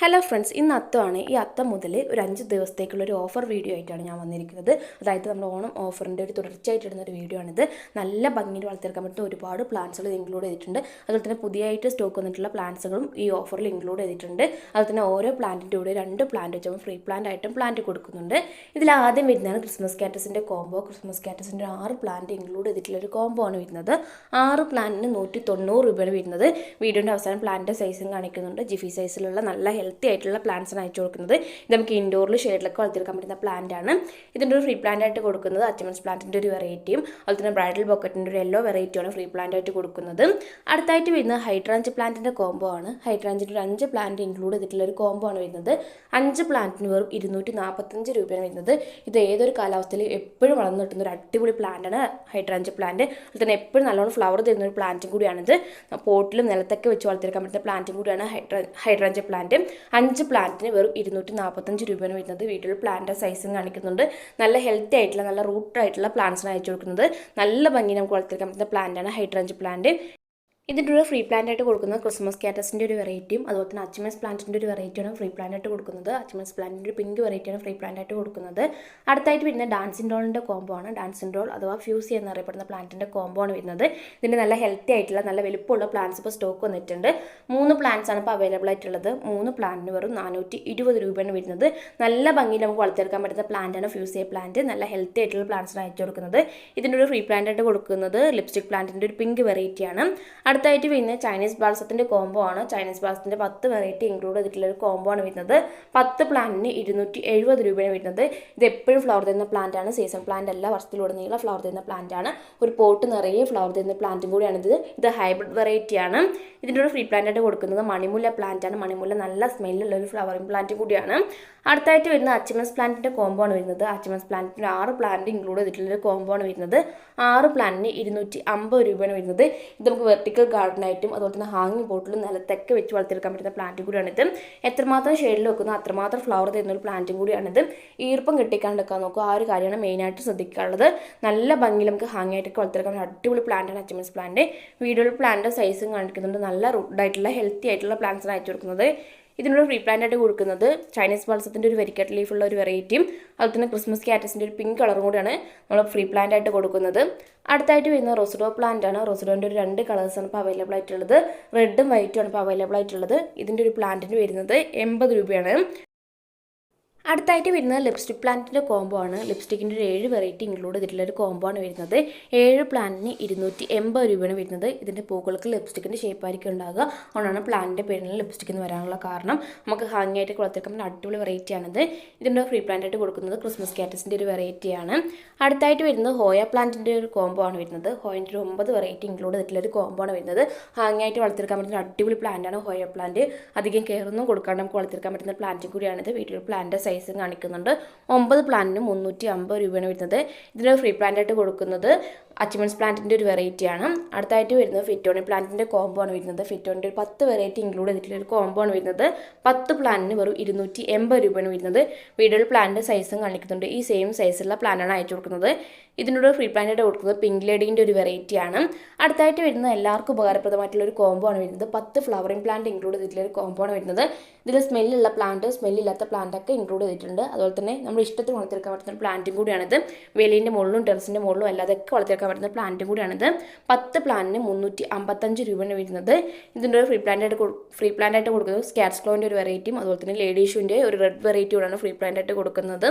Hello friends ഇന്ന് അത്തമാണ്. ഈ അത്തം മുതൽ ഒരു അഞ്ച് ദിവസത്തേക്കുള്ള ഒരു ഓഫർ വീഡിയോ ആയിട്ടാണ് ഞാൻ വന്നിരിക്കുന്നത്. അതായത് നമ്മുടെ ഓണം ഓഫറിന്റെ ഒരു തുടർച്ചയായിട്ട് ഇടുന്ന ഒരു വീഡിയോ ആണിത്. നല്ല ഭംഗിയിൽ വളർത്തിയെടുക്കാൻ പറ്റുന്ന ഒരുപാട് പ്ലാന്റ്സുകൾ ഇൻക്ലൂഡ് ചെയ്തിട്ടുണ്ട്. അതുപോലെ തന്നെ പുതിയതായിട്ട് സ്റ്റോക്ക് വന്നിട്ടുള്ള പ്ലാന്റ്സുകളും ഈ ഓഫറിൽ ഇൻക്ലൂഡ് ചെയ്തിട്ടുണ്ട്. അതുപോലെ തന്നെ ഓരോ പ്ലാന്റിന്റെ കൂടെ രണ്ട് പ്ലാന്റ് വെച്ചാൽ ഫ്രീ പ്ലാന്റ് ആയിട്ടും പ്ലാന്റ് കൊടുക്കുന്നുണ്ട്. ഇതിൽ ആദ്യം വരുന്നതാണ് ക്രിസ്മസ് കാറ്റസിന്റെ കോംബോ ക്രിസ്മസ് കാറ്റസിന്റെ ആറ് പ്ലാന്റ് ഇൻക്ലൂഡ് ചെയ്തിട്ടുള്ള ഒരു കോംബോ ആണ് വരുന്നത്. ആറ് പ്ലാന്റിന് നൂറ്റി തൊണ്ണൂറ് രൂപയാണ് വരുന്നത്. വീഡിയോന്റെ അവസാനം പ്ലാന്റിന്റെ സൈസും കാണിക്കുന്നുണ്ട്. ജിഫി സൈസിലുള്ള നല്ല ആയിട്ടുള്ള പ്ലാന്റ്സാണ് അയച്ചു കൊടുക്കുന്നത്. ഇത് നമുക്ക് ഇൻഡോറിൽ ഷെയ്ഡിലൊക്കെ വളർത്തിയെടുക്കാൻ പറ്റുന്ന പ്ലാന്റ് ആണ്. ഇതിന്റെ ഒരു ഫ്രീ പ്ലാന്റ് ആയിട്ട് കൊടുക്കുന്നത് അച്ചമൻസ് പ്ലാന്റിന്റെ ഒരു വെറൈറ്റിയും അതുപോലെ തന്നെ ബ്രൈഡൽ ബോക്കറ്റിന്റെ ഒരു യെല്ലോ വെറൈറ്റിയാണ് ഫ്രീ പ്ലാന്റ് ആയിട്ട് കൊടുക്കുന്നത്. അടുത്തായിട്ട് വരുന്നത് ഹൈഡ്രാഞ്ച് പ്ലാന്റിന്റെ കോംബോ ആണ്. ഹൈഡ്രാഞ്ചിന്റെ ഒരു അഞ്ച് പ്ലാന്റ് ഇൻക്ലൂഡ് ചെയ്തിട്ടുള്ള ഒരു കോംബോ ആണ് വരുന്നത്. അഞ്ച് പ്ലാന്റിന് വെറും ഇരുന്നൂറ്റി നാൽപ്പത്തഞ്ച് രൂപയാണ് വരുന്നത്. ഇത് ഏതൊരു കാലാവസ്ഥയിൽ എപ്പോഴും വളർന്നു കിട്ടുന്ന ഒരു അടിപൊളി പ്ലാന്റ് ആണ് ഹൈഡ്രാഞ്ച് പ്ലാന്റ് അതുപോലെ തന്നെ എപ്പോഴും നല്ലോണം ഫ്ലവർ തരുന്ന ഒരു പ്ലാന്റും കൂടിയാണിത്. പോട്ടിലും നിലത്തൊക്കെ വെച്ച് വളർത്തിയെടുക്കാൻ പറ്റുന്ന പ്ലാന്റും കൂടിയാണ് ഹൈഡ്രാ ഹൈഡ്രാഞ്ച് പ്ലാന്റ് അഞ്ച് പ്ലാന്റിന് വെറും ഇരുന്നൂറ്റി നാൽപ്പത്തഞ്ച് രൂപയാണ് വരുന്നത്. വീട്ടിൽ പ്ലാന്റ് സൈസും കാണിക്കുന്നുണ്ട്. നല്ല ഹെൽത്തി ആയിട്ടുള്ള നല്ല റൂട്ട് ആയിട്ടുള്ള പ്ലാന്റ്സാണ് അയച്ചു കൊടുക്കുന്നത്. നല്ല ഭംഗി നമുക്ക് വളർത്തിയെടുക്കാൻ പറ്റുന്ന പ്ലാന്റാണ് ഹൈഡ്രഞ്ച് പ്ലാന്റ് ഇതിന്റെ ഒരു ഫ്രീ പ്ലാന്റ് ആയിട്ട് കൊടുക്കുന്നത് ക്രിസ്മസ് കാറ്റസിന്റെ ഒരു വെറൈറ്റിയും അതുപോലെ തന്നെ അച്മസ് പ്ലാന്റിന്റെ ഒരു വെറൈറ്റിയാണ് ഫ്രീ പ്ലാന്റ് ആയിട്ട് കൊടുക്കുന്നത്. അച്മസ് പ്ലാന്റിന്റെ ഒരു പിങ്ക് വെറൈറ്റിയാണ് ഫ്രീ പ്ലാന്റ് ആയിട്ട് കൊടുക്കുന്നത്. അടുത്തായിട്ട് വരുന്ന ഡാൻസിൻ ഡോളിന്റെ കോംബോ ആണ്. ഡാൻസിൻ ഡോൾ അഥവാ ഫ്യൂസി എന്നറിയപ്പെടുന്ന പ്ലാന്റിന്റെ കോംബോ ആണ് വരുന്നത്. ഇതിന്റെ നല്ല ഹെൽത്തി ആയിട്ടുള്ള നല്ല വലുപ്പമുള്ള പ്ലാന്റ്സ് ഇപ്പോൾ സ്റ്റോക്ക് വന്നിട്ടുണ്ട്. മൂന്ന് പ്ലാന്റ്സ് ആണ് ഇപ്പോൾ അവൈലബിൾ ആയിട്ടുള്ളത്. മൂന്ന് പ്ലാന്റിന് വെറും നാനൂറ്റി ഇരുപത് രൂപയാണ് വരുന്നത്. നല്ല ഭംഗിയിൽ നമുക്ക് വളർത്തിയെടുക്കാൻ പറ്റുന്ന പ്ലാന്റാണ് ഫ്യൂസിയ പ്ലാന്റ് നല്ല ഹെൽത്തി ആയിട്ടുള്ള പ്ലാന്റ്സാണ് അയച്ചു കൊടുക്കുന്നത്. ഇതിന്റെ ഒരു ഫ്രീ പ്ലാന്റ് ആയിട്ട് കൊടുക്കുന്നത് ലിപ്സ്റ്റിക് പ്ലാന്റിന്റെ ഒരു പിങ്ക് വെറൈറ്റിയാണ് അടുത്തായിട്ട് വരുന്നത് ചൈനീസ് ബാൾസത്തിന്റെ കോംബോ ആണ്. ചൈനീസ് ബാൾസത്തിന്റെ പത്ത് വെറൈറ്റി ഇൻക്ലൂഡ് ചെയ്തിട്ടുള്ള ഒരു കോംബോ ആണ് വരുന്നത്. പത്ത് പ്ലാന്റിന് ഇരുന്നൂറ്റി എഴുപത് രൂപയാണ് വരുന്നത്. ഇത് എപ്പോഴും ഫ്ലവർ തരുന്ന പ്ലാന്റ് ആണ്. സീസൺ പ്ലാന്റ് അല്ല വർഷത്തിലുടനീളം ഫ്ലവർ തരുന്ന പ്ലാന്റ് ആണ്. ഒരു പോട്ട് നിറയെ ഫ്ലവർ തരുന്ന പ്ലാന്റും കൂടിയാണ് ഇത്. ഹൈബ്രിഡ് വെറൈറ്റി ആണ്. ഇതിന്റെ ഒരു ഫ്രീ പ്ലാന്റ് ആയിട്ട് കൊടുക്കുന്നത് മണിമുല്ല പ്ലാന്റ് ആണ്. മണിമുല്ല നല്ല സ്മെല്ലുള്ള ഒരു ഫ്ലവറിംഗ് പ്ലാന്റ് കൂടിയാണ്. അടുത്തായിട്ട് വരുന്ന അച്ചിമൻസ് പ്ലാന്റിന്റെ കോംബോ ആണ് വരുന്നത്. അച്ചിമൻസ് പ്ലാന്റിന് ആറ് പ്ലാന്റ് ഇൻക്ലൂഡ് ചെയ്തിട്ടുള്ള ഒരു കോംബോ ആണ് വരുന്നത്. ആറ് പ്ലാന്റിന് ഇരുന്നൂറ്റി അമ്പത് രൂപയാണ് വരുന്നത്. ഇത് നമുക്ക് വെർട്ടിക്കൽ ഗാർഡനായിട്ടും അതുപോലെ തന്നെ ഹാങ്ങിങ് ബോട്ടിലും നിലത്തൊക്കെ വെച്ച് വളർത്തിയെടുക്കാൻ പറ്റുന്ന പ്ലാന്റ് കൂടിയാണിത്. എത്രമാത്രം ഷെയ്ഡിൽ വെക്കുന്നു അത്രമാത്രം ഫ്ലവർ തരുന്ന ഒരു പ്ലാന്റും കൂടിയാണിത്. ഈർപ്പം കെട്ടിക്കാണ്ടൊക്കെ നോക്കുക ആ ഒരു കാര്യമാണ് മെയിനായിട്ട് ശ്രദ്ധിക്കാനുള്ളത്. നല്ല ഭംഗി നമുക്ക് ഹാങ് ആയിട്ടൊക്കെ വളർത്തിയെടുക്കാൻ അടിപൊളി പ്ലാന്റാണ് അച്ചമൻസ് പ്ലാന്റ് വീഡിയോയിൽ പ്ലാന്റ് സൈസും കാണിക്കുന്നുണ്ട്. നല്ല റൂഡായിട്ടുള്ള ഹെൽത്തി ആയിട്ടുള്ള പ്ലാന്റ്സാണ് അയച്ചു കൊടുക്കുന്നത്. പ്ലാന്റ് ആയിട്ട് കൊടുക്കുന്നത് ചൈനീസ് പൾസത്തിന്റെ ഒരു വെരിക്കറ്റ് ലീഫുള്ള ഒരു വെറൈറ്റിയും അതുപോലെ തന്നെ ക്രിസ്മസ് കാറ്റസിന്റെ ഒരു പിങ്ക് കളറും കൂടിയാണ് നമ്മൾ ഫ്രീ പ്ലാന്റ് ആയിട്ട് കൊടുക്കുന്നത്. അടുത്തായിട്ട് വരുന്ന റോസിഡോ പ്ലാന്റ് ആണ്. റോസിഡോന്റെ ഒരു രണ്ട് കളേഴ്സാണ് ഇപ്പോൾ അവൈലബിൾ ആയിട്ടുള്ളത്. റെഡും വൈറ്റും ആണ് ഇപ്പോൾ അവൈലബിൾ ആയിട്ടുള്ളത്. ഇതിന്റെ ഒരു പ്ലാന്റിന് വരുന്നത് എൺപത് രൂപയാണ്. അടുത്തായിട്ട് വരുന്നത് ലിപ്സ്റ്റിക് പ്ലാന്റിന്റെ കോംബോ ആണ്. ലിപ്സ്റ്റിക്കിന്റെ ഒരു ഏഴ് വെറൈറ്റി ഇൻക്ലൂഡ് ചെയ്തിട്ടുള്ള ഒരു കോംബോ ആണ് വരുന്നത്. ഏഴ് പ്ലാന്റിന് ഇരുന്നൂറ്റി എൺപത് രൂപയാണ് വരുന്നത്. ഇതിന്റെ പൂക്കൾക്ക് ലിപ്സ്റ്റിക്കിന്റെ ഷേപ്പായിരിക്കും ഉണ്ടാകുക അതുകൊണ്ടാണ് പ്ലാന്റിന്റെ പേരിൽ ലിപ്സ്റ്റിക് എന്ന് വരാനുള്ള കാരണം. നമുക്ക് ഹാങ് ആയിട്ട് കുളത്തിരിക്കാൻ അടിപൊളി വെറൈറ്റി ആണിത്. ഇതിന്റെ ഫ്രീ പ്ലാന്റ് ആയിട്ട് കൊടുക്കുന്നത് ക്രിസ്മസ് കാറ്റസിന്റെ ഒരു വെറൈറ്റിയാണ് അടുത്തായിട്ട് വരുന്നത് ഹോയ പ്ലാന്റിന്റെ ഒരു കോംബോ ആണ് വരുന്നത്. ഹോയിന്റെ ഒരു ഒമ്പത് വെറൈറ്റി ഇൻക്ലൂഡ് ചെയ്തിട്ടുള്ള ഒരു കോംബോ ആണ് വരുന്നത്. ഹാങ് ആയിട്ട് വളർത്തിയെടുക്കാൻ പറ്റുന്ന അടിപൊളി പ്ലാന്റാണ് ഹോയ പ്ലാന്റ് അധികം കെയറൊന്നും കൊടുക്കാണ്ട് നമുക്ക് വളർത്തിയെടുക്കാൻ പറ്റുന്ന പ്ലാന്റ് കൂടിയാണിത്. വീട്ടിൽ പ്ലാന്റ് സൈസും കാണിക്കുന്നുണ്ട്. ഒമ്പത് പ്ലാന്റിന് മുന്നൂറ്റി അമ്പത് രൂപയാണ് വരുന്നത്. ഇതിന് ഫ്രീ പ്ലാന്റ് ആയിട്ട് കൊടുക്കുന്നത്. അച്ചിമൻസ് പ്ലാന്റിന്റെ ഒരു വെറൈറ്റിയാണ് അടുത്തായിട്ട് വരുന്നത് ഫിറ്റോണി പ്ലാന്റിന്റെ കോംബോ ആണ് വരുന്നത്. ഫിറ്റോണിന്റെ ഒരു പത്ത് വെറൈറ്റി ഇൻക്ലൂഡ് ചെയ്തിട്ടുള്ള ഒരു കോംബോ ആണ് വരുന്നത്. പത്ത് പ്ലാന്റിന് വെറും ഇരുന്നൂറ്റി എൺപത് രൂപയാണ് വരുന്നത്. വീഡിയോയിൽ പ്ലാന്റിന്റെ സൈസും കാണിക്കുന്നുണ്ട്. ഈ സെയിം സൈസുള്ള പ്ലാനാണ് അയച്ചു കൊടുക്കുന്നത്. ഇതിനോട് ഫ്രീ പ്ലാന്റായിട്ട് കൊടുക്കുന്നത് പിങ്ക് ലേഡിന്റെ ഒരു വെറൈറ്റിയാണ് അടുത്തായിട്ട് വരുന്ന എല്ലാവർക്കും ഉപകാരപ്രദമായിട്ടുള്ള ഒരു കോംബോ ആണ് വരുന്നത്. പത്ത് ഫ്ലവറിംഗ് പ്ലാന്റ് ഇൻക്ലൂഡ് ചെയ്തിട്ടുള്ള ഒരു കോംബോ ആണ് വരുന്നത്. ഇതിൽ സ്മെല്ലുള്ള പ്ലാന്റ് സ്മെല്ലില്ലാത്ത പ്ലാന്റൊക്കെ ഇൻക്ലൂഡ് ചെയ്തിട്ടുണ്ട്. അതുപോലെ തന്നെ നമ്മൾ ഇഷ്ടത്തിന് വളർത്തിയെടുക്കാൻ പറ്റുന്ന ഒരു പ്ലാന്റും കൂടിയാണിത്. വെളിയിന്റെ മുകളിലും ടെറസിന്റെ മുകളിലും അല്ലാതെയൊക്കെ വളർത്തിയെടുക്കാൻ പറ്റുന്ന പ്ലാന്റും കൂടിയാണിത്. പത്ത് പ്ലാന്റിന് മുന്നൂറ്റി അമ്പത്തഞ്ച് രൂപയാണ് വരുന്നത്. ഇതിന്റെ ഒരു ഫ്രീ പ്ലാന്റ് ആയിട്ട് ഫ്രീ പ്ലാന്റ് ആയിട്ട് കൊടുക്കുന്നത് സ്കാറ്റ്സ്ക്ലോന്റെ ഒരു വെറൈറ്റിയും അതുപോലെ തന്നെ ലേഡീഷുവിന്റെ ഒരു റെഡ് വെറൈറ്റി കൂടെയാണ് ഫ്രീ പ്ലാന്റ് ആയിട്ട് കൊടുക്കുന്നത്.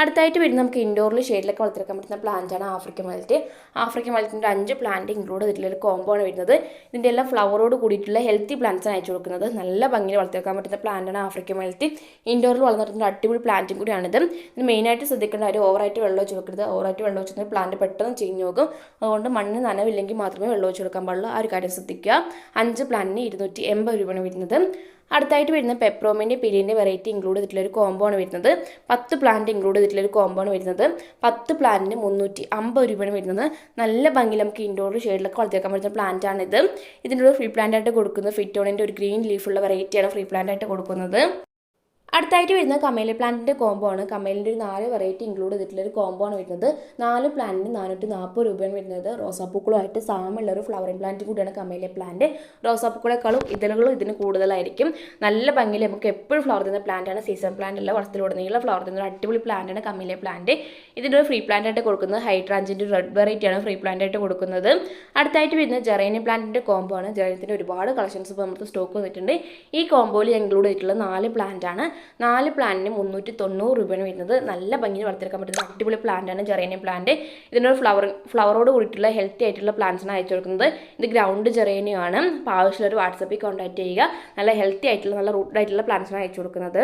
അടുത്തായിട്ട് വരുന്നത് നമുക്ക് ഇൻഡോറിൽ ഷെയ്ഡിലൊക്കെ വളർത്തിയെടുക്കാൻ പറ്റുന്ന പ്ലാന്റാണ് ആഫ്രിക്കൻ മലറ്റ് ആഫ്രിക്കൻ മലറ്റിന്റെ അഞ്ച് പ്ലാന്റ് ഇൻക്ലൂഡ് ചെയ്തിട്ടുള്ള ഒരു കോംബോ ആണ് വരുന്നത്. ഇതിന്റെ എല്ലാം ഫ്ലവറോട് കൂടിയിട്ടുള്ള ഹെൽത്തി പ്ലാന്റ്സ് ആണ് അയച്ചു കൊടുക്കുന്നത്. നല്ല ഭംഗിയിൽ വളർത്തിയെടുക്കാൻ പറ്റുന്ന പ്ലാന്റാണ് ആഫ്രിക്കൻ മലറ്റ് ഇൻഡോറിൽ വളർന്നിട്ടുള്ള അടിപൊളി പ്ലാന്റും കൂടിയാണിത് ഇത്. മെയിനായിട്ട് ശ്രദ്ധിക്കേണ്ട ഒരു ഓവറായിട്ട് വെള്ളം ഒഴിച്ച് വെക്കരുത് ഓവറായിട്ട് വെള്ളം വെച്ചാൽ പ്ലാന്റ് പെട്ടെന്ന് ചീഞ്ഞു പോകും. അതുകൊണ്ട് മണ്ണ് നനവില്ലെങ്കിൽ മാത്രമേ വെള്ളം ഒഴിച്ച് കൊടുക്കാൻ പാടുള്ളൂ. ആ ഒരു കാര്യം ശ്രദ്ധിക്കുക. അഞ്ച് പ്ലാന്റിന് ഇരുന്നൂറ്റി എൺപത് രൂപയാണ് വരുന്നത്. അടുത്തായിട്ട് വരുന്ന പെപ്രോമിന്റെ പിരിയന്റെ വെറൈറ്റി ഇൻക്ലൂഡ് ചെയ്തിട്ടുള്ള ഒരു കോംബോ ആണ് വരുന്നത്. പത്ത് പ്ലാന്റ് ഇൻക്ലൂഡ് ചെയ്തിട്ടുള്ള ഒരു കോംബോ ആണ് വരുന്നത്. പത്ത് പ്ലാന്റിന് മുന്നൂറ്റി അമ്പത് രൂപയാണ് വരുന്നത്. നല്ല ഭംഗിയിൽ നമുക്ക് ഇൻഡോർ ഷെയ്ഡിലൊക്കെ വളർത്തിയേക്കാൻ പറ്റുന്ന പ്ലാന്റ് ആണിത്. ഒരു ഫ്രീ പ്ലാന്റ് ആയിട്ട് കൊടുക്കുന്നത് ഫിറ്റോണിന്റെ ഒരു ഗ്രീൻ ലീഫുള്ള വെറൈറ്റിയാണ് ഫ്രീ പ്ലാന്റ് ആയിട്ട് കൊടുക്കുന്നത്. അടുത്തായിട്ട് വരുന്നത് കമേലി പ്ലാന്റിന്റെ കോംബോ ആണ്. കമേലിന്റെ ഒരു നാല് വെറൈറ്റി ഇൻക്ലൂഡ് ചെയ്തിട്ടുള്ള ഒരു കോംബോ ആണ് വരുന്നത്. നാല് പ്ലാന്റിന് നാനൂറ്റി നാൽപ്പത് രൂപയാണ് വരുന്നത്. റോസാപ്പൂക്കളുമായിട്ട് സാമുള്ള ഒരു ഫ്ലവറിംഗ് പ്ലാന്റ് കൂടിയാണ് കമേലി പ്ലാന്റ് റോസാപ്പൂക്കളെക്കാളും ഇതളുകളും ഇതിന് കൂടുതലായിരിക്കും. നല്ല ഭംഗിയിൽ നമുക്ക് എപ്പോഴും ഫ്ലവർ തരുന്ന പ്ലാന്റാണ് സീസൺ പ്ലാന്റ് അല്ല വർഷത്തിലുടനീളം ഫ്ലവർ തരുന്ന ഒരു അടിപൊളി പ്ലാന്റാണ് ആണ് കമേലിയ പ്ലാന്റ് ഇതിന്റെ ഒരു ഫ്രീ പ്ലാന്റ് ആയിട്ട് കൊടുക്കുന്നത് ഹൈഡ്രാഞ്ചിന്റെ റെഡ് വെറൈറ്റി ആണ് ഫ്രീ പ്ലാന്റ് ആയിട്ട് കൊടുക്കുന്നത്. അടുത്തായിട്ട് വരുന്നത് ജെറേനി പ്ലാന്റിന്റെ കോംബോ ആണ്. ജെറേനിയത്തിന്റെ ഒരുപാട് കളക്ഷൻസ് ഇപ്പോൾ നമുക്ക് സ്റ്റോക്ക് വന്നിട്ടുണ്ട്. ഈ കോംബോയിൽ ഇൻക്ലൂഡ് ചെയ്തിട്ടുള്ള നാല് പ്ലാന്റ് ആണ്. നാല് പ്ലാന്റിന് മുന്നൂറ്റി തൊണ്ണൂറ് രൂപയാണ് വരുന്നത്. നല്ല ഭംഗിയിൽ വളർത്തിയെടുക്കാൻ പറ്റുന്ന അടിപൊളി പ്ലാന്റ് ആണ് ജെറേനിയം പ്ലാന്റ് ഇതിനൊരു ഫ്ലവർ ഫ്ലവറോട് കൂടിയിട്ടുള്ള ഹെൽത്തി ആയിട്ടുള്ള പ്ലാന്റ്സ് ആണ് അയച്ചു കൊടുക്കുന്നത്. ഇത് ഗ്രൗണ്ട് ജെറേനിയം ആണ്. അപ്പോൾ ആവശ്യമുള്ളവർ വാട്സപ്പിൽ കോൺടാക്ട് ചെയ്യുക. നല്ല ഹെൽത്തി ആയിട്ടുള്ള നല്ല റൂട്ട് ആയിട്ടുള്ള പ്ലാന്റ്സ് ആണ് അയച്ചു കൊടുക്കുന്നത്.